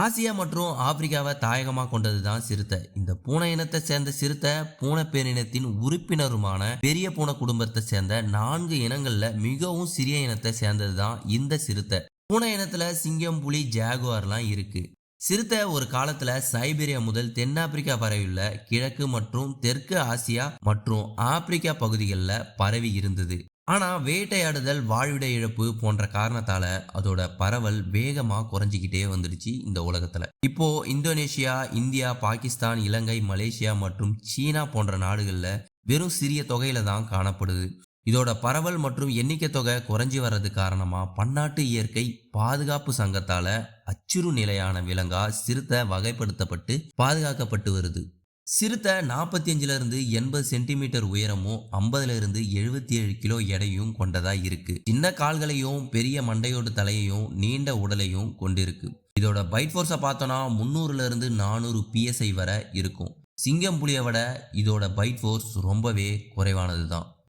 Asia மற்றும் ஆப்பிரிக்காவை தாயகமாக கொண்டது தான் சிறுத்தை. இந்த பூனை இனத்தை சேர்ந்த சிறுத்தை பூனை பேரினத்தின் உறுப்பினருமான பெரிய பூனை குடும்பத்தை சேர்ந்த நான்கு இனங்கள்ல மிகவும் சிறிய இனத்தை சேர்ந்தது தான் இந்த சிறுத்தை. பூனை இனத்துல சிங்கம் புலி ஜாகுவார்லாம் இருக்கு. சிறுத்தை ஒரு காலத்துல சைபீரியா முதல் தென்னாப்பிரிக்கா வரையுள்ள கிழக்கு மற்றும் தெற்கு ஆசியா மற்றும் ஆப்பிரிக்கா பகுதிகளில் பரவி இருந்தது. ஆனால் வேட்டையாடுதல் வாழ்விட இழப்பு போன்ற காரணத்தால் அதோட பரவல் வேகமாக குறைஞ்சிக்கிட்டே வந்துடுச்சு இந்த உலகத்தில். இப்போ Indonesia India Pakistan Ilangai Malaysia மற்றும் சீனா போன்ற நாடுகளில் வெறும் சிறிய தொகையில தான் காணப்படுது. இதோட பரவல் மற்றும் எண்ணிக்கை தொகை குறைஞ்சி வர்றது காரணமாக பன்னாட்டு இயற்கை பாதுகாப்பு சங்கத்தால் அச்சுறு நிலையான விலங்கா சிறுத்தை வகைப்படுத்தப்பட்டு பாதுகாக்கப்பட்டு வருது. சிறுத்தை நாற்பத்தி அஞ்சுலேருந்து எண்பது சென்டிமீட்டர் உயரமும் ஐம்பதுலேருந்து எழுபத்தி ஏழு கிலோ எடையும் கொண்டதாக இருக்கு. சின்ன கால்களையும் பெரிய மண்டையோடு தலையையும் நீண்ட உடலையும் கொண்டிருக்கு. இதோட பைட் ஃபோர்ஸை பார்த்தோன்னா முந்நூறுலேருந்து நானூறு பிஎஸ்ஐ வரை இருக்கும். சிங்கம் புலியை விட இதோட பைட் ஃபோர்ஸ் ரொம்பவே குறைவானது தான்